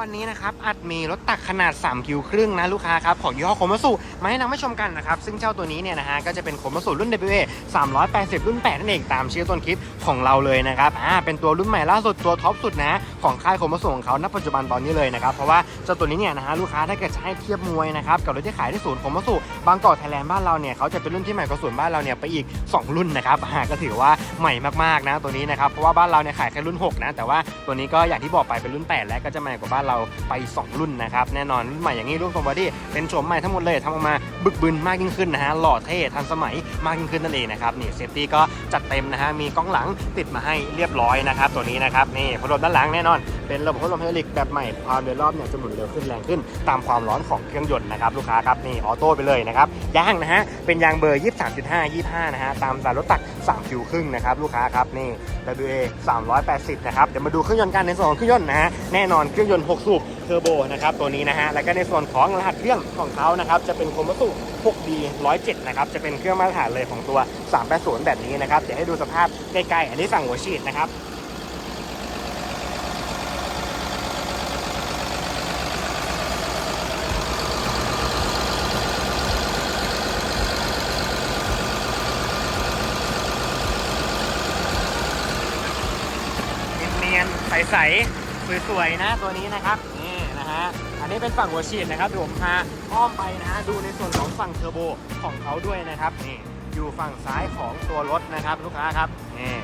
วันนี้นะครับอัดมีรถตักขนาด 3 คิวครึ่งนะลูกค้าครับของยี่ห้อโคมัสุมาให้นำให้ชมกันนะครับ ซึ่งเจ้าตัวนี้เนี่ยนะฮะก็จะเป็นโคมัสุรุ่น WA 380 รุ่น 8 นั่นเองตามชื่อต้นคลิปของเราเลยนะครับอ่าเป็นตัวรุ่นใหม่ล่าสุดตัวท็อปสุดนะ ของค่ายโคมัสุของเขาณปัจจุบันตอนนี้เลยนะครับเพราะว่าเจ้าตัวนี้เนี่ยนะฮะลูกค้าถ้าเกิดจะให้เทียบมวยนะครับกับรถที่ขายที่ศูนย์โคมัสุบางกอกไทยแลนด์บ้านเราเนี่ยเขาจะเป็นรุ่นที่ใหม่กว่าศูนย์บ้านเราเนี่ยไปอีก 2 รุ่นนะครับอ่าก็ถือว่าใหม่มากๆนะตัวนี้นะครับเพราะว่าบ้านเราเนี่ยขายแค่รุ่น 6 นะ แต่ว่าตัวนี้ก็อย่างที่บอกไปเป็นรุ่น 8 แล้วก็จะใหม่กว่าบ้านเราไป 2 รุ่นนะครับแน่นอนรุ่นใหม่อย่างนี้รุ่นทรงบอดี้เป็นโฉมใหม่ทั้งหมดเลยทำออกมาบึกบึนมากยิ่งขึ้นนะฮะหล่อเท่ทันสมัยมากยิ่งขึ้นนั่นเองนะครับนี่เซฟตี้ก็จัดเต็มนะฮะมีกล้องหลังติดมาให้เรียบร้อยนะครับตัวนี้นะครับนี่พัดลมด้านหลังแน่นอน เป็นระบบพัดลมไฮดรอลิกแบบใหม่ความเร็วรอบเนี่ยจะหมุนเร็วขึ้นแรงขึ้น ตามความร้อนของเครื่องยนต์นะครับลูกค้าครับนี่ออโต้ไปเลยนะครับยางนะฮะเป็นยางเบอร์ 23.5 25นะฮะตามสายรถตัก 3 คิวครึ่งนะครับลูกค้าครับนี่ WA 380นะครับเดี๋ยวมาดูเครื่องยนต์กันในส่วนของเครื่องยนต์นะฮะแน่นอนเครื่องยนต์ 6 สูบ เทอร์โบนะครับตัวนี้นะฮะแล้วก็ในส่วนของรหัสเครื่องของเขานะครับจะเป็นโคมัสุ 6D 107นะครับจะเป็นเครื่องมาตรฐานเลยของตัว 380 แบบนี้นะครับเดี๋ยวให้ดูสภาพใกล้ๆอันนี้สั่งหัวฉีดนะครับเนียนใสๆสวยๆนะตัวนี้นะครับ ฮะ อันนี้เป็นฝั่งหัวฉีดนะครับผมพาอ้อมไปนะฮะดูในส่วนของฝั่งเทอร์โบของเขาด้วยนะครับนี่อยู่ฝั่งซ้ายของตัวรถนะครับลูกค้าครับนี่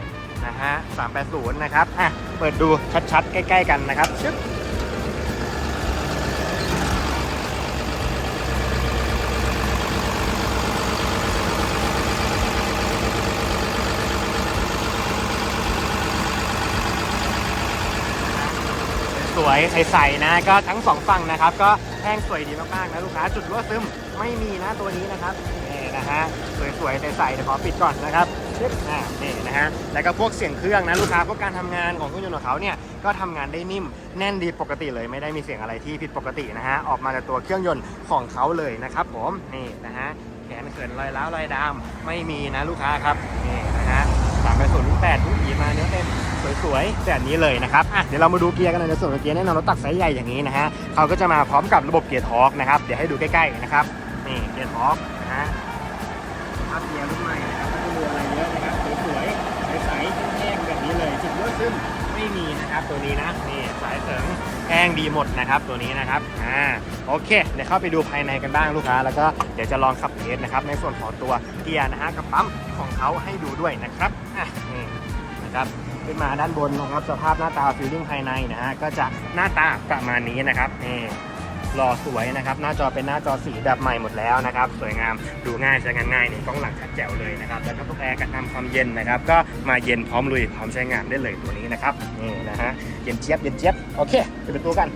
นะฮะ380 นะครับอะเปิดดูชัดๆ ใกล้ ๆ กันนะครับชึบ ส วยใสๆนะ ก็ทั้งสองฝั่งนะครับ ก็แห้งสวยดีมากๆนะลูกค้า จุดรั่วซึมไม่มีนะตัวนี้นะครับนี่นะฮะสวยๆใสๆเดี๋ยวขอปิดก่อนนะครับอ่านี่นะฮะแล้วก็พวกเสียงเครื่องนะลูกค้าพวกการทำงานของเครื่องยนต์ของเขาเนี่ยก็ทำงานได้นิ่มแน่นดีปกติเลยไม่ได้มีเสียงอะไรที่ผิดปกตินะฮะออกมาจากตัวเครื่องยนต์ของเขาเลยนะครับผมนี่นะฮะแขนเขินรอยร้าวรอยดามไม่มีนะลูกค้าครับนี่นะฮะสามไปศูนย์แปดทุกอีมาเนื้อเต็ม สวยๆแบบนี้เลยนะครับอะเดี๋ยวเรามาดูเกียร์กันหน่อยในส่วนของเกียร์แน่นอนรถตักไซส์ใหญ่อย่างนี้นะฮะเขาก็จะมาพร้อมกับระบบเกียร์ทอร์กนะครับเดี๋ยวให้ดูใกล้ๆนะครับนี่เกียร์ทอร์กนะฮะภาพเกียร์รุ่นใหม่นะครับไม่ต้องดูอะไรเยอะนะครับสวยๆใสๆแห้งแบบนี้เลยจุดรั่วซึมไม่มีนะครับตัวนี้นะนี่สายเสริงแห้งดีหมดนะครับตัวนี้นะครับอ่าโอเค เดี๋ยวเข้าไปดูภายในกันบ้างลูกค้า แล้วก็เดี๋ยวจะลองขับเทสนะครับในส่วนของตัวเกียร์นะฮะกับปั๊มของเขาให้ดูด้วยนะครับอะนี่ นะครับขึ้นมาด้านบนนะครับ สภาพหน้าตาฟิลลิ่งภายในนะฮะก็จะหน้าตาประมาณนี้นะครับนี่หล่อสวยนะครับ หน้าจอเป็นหน้าจอสีแบบใหม่หมดแล้วนะครับ สวยงามดูง่ายใช้งานง่ายนี่กล้องหลังชัดแจ๋วเลยนะครับ แล้วก็พวกแอร์กันนำความเย็นนะครับ ก็มาเย็นพร้อมลุยพร้อมใช้งานได้เลยตัวนี้นะครับนี่นะฮะเย็นเจี๊ยบเย็นเจี๊ยบโอเคปิดประตูกัน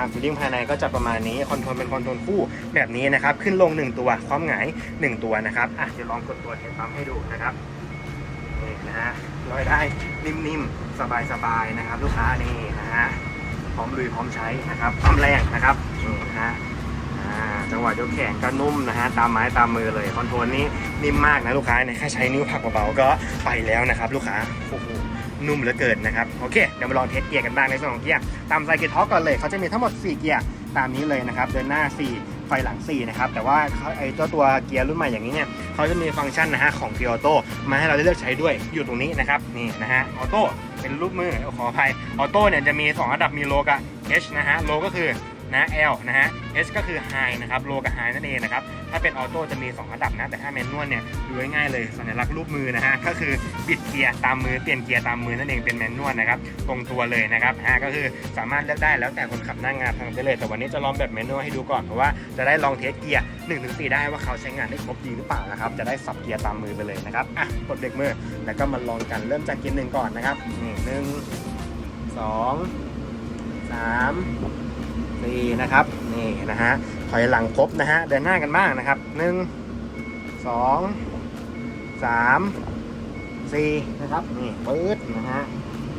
นี่นะฮะฟิลลิ่งภายในก็จะประมาณนี้คอนโทรลเป็นคอนโทรลคู่แบบนี้นะครับ ขึ้นลง 1 ตัว ความหงาย 1 ตัวนะครับอะเดี๋ยวลองกดตัวเทสปั๊มให้ดูนะครับนี่นะฮะลอยได้นิ่มๆ สบายๆนะครับ ลูกค้านี่นะฮะพร้อมลุยพร้อมใช้นะครับพร้อมแรงนะครับนี่นะฮะจังหวะยกแขนก็นุ่มนะฮะตามไม้ตามมือเลยคอนโทรลนี่นิ่มมากนะลูกค้าเนี่ยแค่ใช้นิ้วผักเบาๆก็ไปแล้วนะครับ ลูกค้าโอ้โห นุ่มเหลือเกินนะครับ โอเค เดี๋ยวมาลองเทสเกียร์กันบ้างในส่วนของเกียร์ ตามไซเกียร์ท็อกก่อนเลย เขาจะมีทั้งหมด 4 เกียร์ตามนี้เลยนะครับ เดินหน้า 4 ไฟหลัง 4 นะครับ แต่ว่าไอ้เจ้าตัวเกียร์รุ่นใหม่อย่างนี้เนี่ย เขาจะมีฟังก์ชันนะฮะของเกียร์ออโต้มาให้เราได้เลือกใช้ด้วย อยู่ตรงนี้นะครับ นี่นะฮะ ออโต้เป็นรูปมือ ขออภัย ออโต้เนี่ยจะมี 2 ระดับ มีโลกับ H นะฮะ โลก็คือ นะ L นะฮะ H ก็คือ High นะครับโลกับ High นั่นเองนะครับ ถ้าเป็นออโต้จะมี 2 ระดับนะ แต่ถ้าแมนนวลเนี่ยดูง่ายๆเลยสัญลักษณ์รูปมือนะฮะ ก็คือบิดเกียร์ตามมือเปลี่ยนเกียร์ตามมือนั่นเองเป็นแมนนวลนะครับ ตรงตัวเลยนะครับฮะก็คือสามารถเลือกได้แล้วแต่คนขับหน้างงานทางไปเลย แต่วันนี้จะลองแบบแมนนวลให้ดูก่อนเพราะว่าจะได้ลองเทสเกียร์1-4ถึงได้ว่าเขาใช้งานได้ครบดีหรือเปล่านะครับ จะได้สับเกียร์ตามมือไปเลยนะครับอะกดเบรกมือแล้วก็มาลองกันเริ่มจากเกียร์หนึ่งก่อนนะครับหนึ่งสองสาม สี่นะครับ นี่นะฮะถอยหลังครบนะฮะ เดินหน้ากันบ้างนะครับหนึ่งสองสามสี่นะครับ นี่ปื๊ดนะฮะ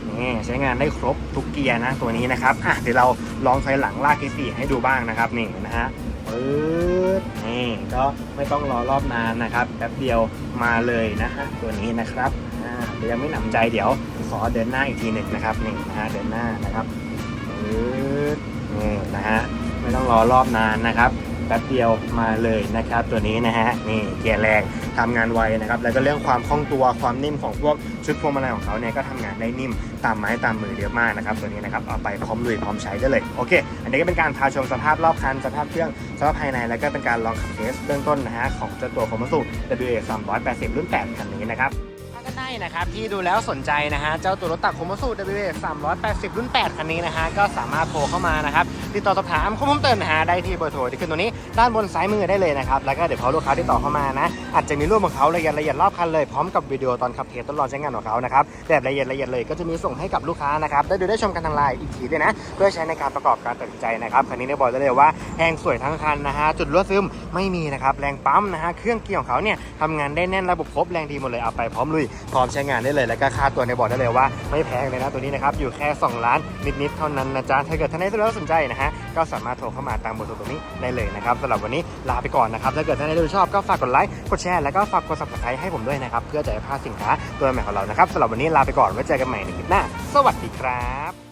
นี่ใช้งานได้ครบทุกเกียร์นะตัวนี้นะครับอะเดี๋ยวเราลองถอยหลังลากเกียร์สี่ให้ดูบ้างนะครับนี่นะฮะปื๊ดนี่ก็ไม่ต้องรอรอบนานนะครับแป๊บเดียวมาเลยนะฮะตัวนี้นะครับอ่าเดี๋ยวยังไม่หนำใจเดี๋ยวขอเดินหน้าอีกทีหนึ่งนะครับนี่นะฮะเดินหน้านะครับปึ๊ด นี่นะฮะไม่ต้องรอรอบนานนะครับแป๊บเดียวมาเลยนะครับ ตัวนี้นะฮะนี่เกียร์แรงทำงานไวนะครับ แล้วก็เรื่องความคล่องตัวความนิ่มของพวกชุดพวงมาลัยของเขาเนี่ยก็ทำงานได้นิ่มตามไม้ตามมือเยอะมากนะครับตัวนี้นะครับเอาไปพร้อมลุยพร้อมใช้ได้เลยโอเค อันนี้ก็เป็นการพาชมสภาพรอบคันสภาพเครื่องสภาพภายในแล้วก็เป็นการลองขับเทสเบื้องต้นนะฮะของเจ้าตัวคอมมัสู WA 380 รุ่น 8 คันนี้นะครับ ท่านนะครับที่ดูแล้วสนใจนะฮะเจ้าตัวรถตักโคมสู WA 380 รุ่น 8 คันนี้นะฮะก็สามารถโทรเข้ามานะครับ ติดต่อสอบถามข้อมูลเติมนะฮะได้ที่เบอร์โทรที่ขึ้นตรงนี้ด้านบนซ้ายมือได้เลยนะครับแล้วก็เดี๋ยวพอลูกค้าที่ต่อเข้ามานะอาจจะมีรูปของเขาละเอียดละเอียดรอบคันเลยพร้อมกับวิดีโอตอนขับเทสทดลองใช้งานของเขานะครับแบบละเอียดละเอียดเลยก็จะมีส่งให้กับลูกค้านะครับได้ดูได้ชมกันทางไลน์อีกทีด้วยนะเพื่อใช้ในการประกอบการตัดสินใจนะครับคันนี้เนี่ยบอกได้เลยว่าแหงสวยทั้งคันนะฮะจุดรั่วซึมไม่มีนะครับแรงปั๊มนะฮะเครื่องเกียร์ของเขาเนี่ยทำงานได้แน่นระบบครบแรงดีหมดเลยเอาไปพร้อมลุยพร้อมใช้งานได้เลย แล้วก็ค่าตัวในบอกได้เลยว่าไม่แพงเลยนะตัวนี้นะครับอยู่แค่ 2 ล้านนิดๆเท่านั้นนะจ๊ะถ้าเกิดท่านใดสนใจนะฮะ ก็สามารถโทรเข้ามาตามเบอร์โทรตรงนี้ได้เลยนะครับสำหรับวันนี้ลาไปก่อนนะครับถ้าเกิดท่านใดดูชอบก็ฝากกดไลค์กดแชร์แล้วก็ฝากกด subscribe ให้ผมด้วยนะครับเพื่อจะไม่พลาดสินค้าตัวใหม่ของเรานะครับสำหรับวันนี้ลาไปก่อนไว้เจอกันใหม่ในคลิปหน้า สวัสดีครับ